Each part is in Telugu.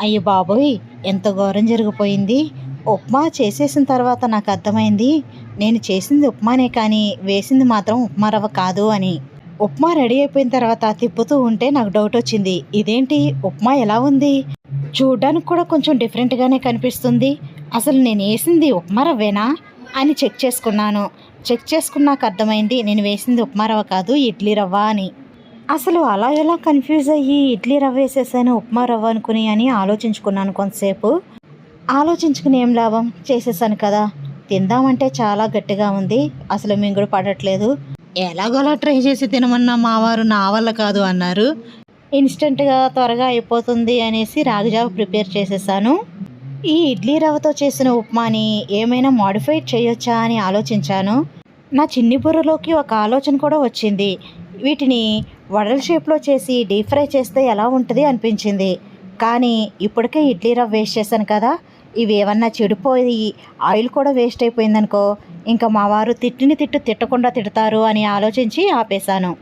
అయ్యో బాబోయ్ ఎంత ఘోరం జరిగిపోయింది. ఉప్మా చేసేసిన తర్వాత నాకు అర్థమైంది నేను చేసింది ఉప్మానే కానీ వేసింది మాత్రం ఉప్మా రవ్వ కాదు అని. ఉప్మా రెడీ అయిపోయిన తర్వాత తిప్పుతూ ఉంటే నాకు డౌట్ వచ్చింది ఇదేంటి ఉప్మా ఎలా ఉంది? చూడ్డానికి కూడా కొంచెం డిఫరెంట్గానే కనిపిస్తుంది అసలు నేను వేసింది ఉప్మా రవ్వేనా అని చెక్ చేసుకున్నాను. చెక్ చేసుకున్నాక అర్థమైంది నేను వేసింది ఉప్మా రవ్వ కాదు ఇడ్లీ రవ్వ అని. అసలు అలా ఎలా కన్ఫ్యూజ్ అయ్యి ఇడ్లీ రవ్వ వేసేసాను ఉప్మా రవ్వ అనుకుని అని ఆలోచించుకున్నాను కొంతసేపు. ఆలోచించుకుని ఏం లాభం? చేసేసాను కదా. తిందామంటే చాలా గట్టిగా ఉంది. అసలు మింగుడు పడట్లేదు. ఎలాగోలా ట్రై చేసి తినమన్నా మావారు నా వల్ల కాదు అన్నారు. ఇన్స్టెంట్గా త్వరగా అయిపోతుంది అనేసి రాగిజావ ప్రిపేర్ చేసేసాను. ఈ ఇడ్లీ రవ్వతో చేసిన ఉప్మాని ఏమైనా మాడిఫైడ్ చేయొచ్చా అని ఆలోచించాను. నా చిన్ని బుర్రలోకి ఒక ఆలోచన కూడా వచ్చింది. వీటిని వడల షేప్లో చేసి డీప్ ఫ్రై చేస్తే ఎలా ఉంటుంది అనిపించింది. కానీ ఇప్పటికే ఇడ్లీ రవ్వ వేస్ట్ చేశాను కదా. ఇవి ఏమన్నా చెడిపోయి ఆయిల్ కూడా వేస్ట్ అయిపోయిందనుకో ఇంకా మా వారు తిట్టిని తిట్టు తిట్టకుండా తిడతారు అని ఆలోచించి ఆపేశాను.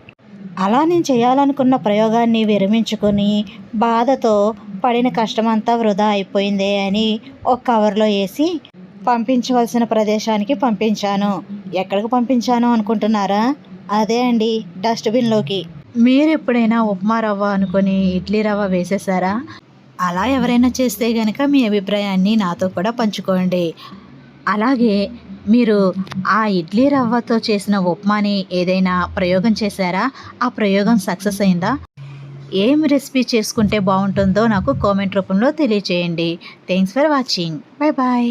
అలా నేను చేయాలనుకున్న ప్రయోగాన్ని విరమించుకొని బాధతో పడిన కష్టమంతా వృధా అయిపోయిందే అని ఒక కవర్లో వేసి పంపించవలసిన ప్రదేశానికి పంపించాను. ఎక్కడికి పంపించాను అనుకుంటున్నారా? అదే అండి డస్ట్బిన్లోకి. మీరు ఎప్పుడైనా ఉప్మా రవ్వ అనుకొని ఇడ్లీ రవ్వ వేసేసారా? అలా ఎవరైనా చేస్తే కనుక మీ అభిప్రాయాన్ని నాతో కూడా పంచుకోండి. అలాగే మీరు ఆ ఇడ్లీ రవ్వతో చేసిన ఉప్మాని ఏదైనా ప్రయోగం చేశారా? ఆ ప్రయోగం సక్సెస్ అయిందా? ఏం రెసిపీ చేసుకుంటే బాగుంటుందో నాకు కామెంట్ రూపంలో తెలియచేయండి. Thanks for watching. Bye bye.